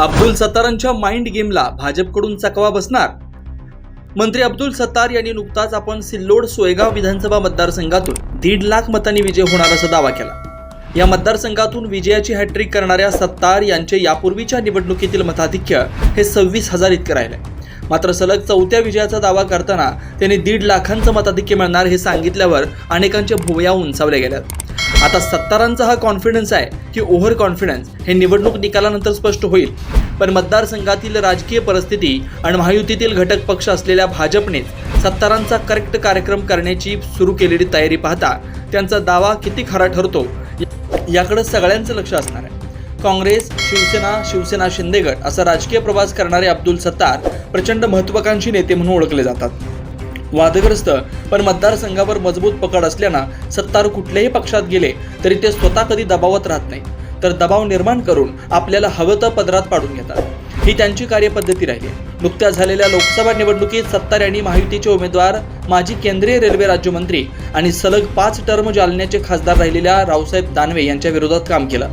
Abdul सत्तारांच्या mind गेमला भाजपकडून चकवा बसणार? मंत्री अब्दुल सत्तार यांनी नुकताच आपण सिल्लोड सोयगाव विधानसभा मतदारसंघातून दीड लाख मतांनी विजय होणार असा दावा केला. या मतदारसंघातून विजयाची हॅट्रिक करणाऱ्या सत्तार यांचे यापूर्वीच्या निवडणुकीतील मताधिक्य हे सव्वीस हजार इतकं राहिले मात्र सलग चौथ्या विजयाचा दावा करताना त्यांनी दीड लाखांचं मताधिक्य मिळणार हे सांगितल्यावर अनेकांच्या भुवया उंचावल्या गेल्यात. आता सत्तारांचा हा कॉन्फिडन्स आहे की ओव्हर कॉन्फिडन्स हे निवडणूक निकालानंतर स्पष्ट होईल. पण मतदारसंघातील राजकीय परिस्थिती आणि महायुतीतील घटक पक्ष असलेल्या भाजपनेच सत्तारांचा करेक्ट कार्यक्रम करण्याची सुरू केलेली तयारी पाहता त्यांचा दावा किती खरा ठरतो याकडे सगळ्यांचं लक्ष असणार आहे. काँग्रेस शिवसेना शिवसेना शिंदेगड असा राजकीय प्रवास करणारे अब्दुल सत्तार प्रचंड महत्वाकांक्षी नेते म्हणून ओळखले जातात. वादग्रस्त. पण मतदारसंघावर मजबूत पकड असल्यानं सत्तार कुठल्याही पक्षात गेले तरी ते स्वतः कधी दबावत राहत नाही तर दबाव निर्माण करून आपल्याला हवं तर पदरात पाडून घेतात. ही त्यांची कार्यपद्धती राहिली. नुकत्याच झालेल्या लोकसभा निवडणुकीत सत्तार यांनी महायुतीचे उमेदवार माजी केंद्रीय रेल्वे राज्यमंत्री आणि सलग पाच टर्म जालन्याचे खासदार राहिलेल्या रावसाहेब दानवे यांच्या विरोधात काम केलं.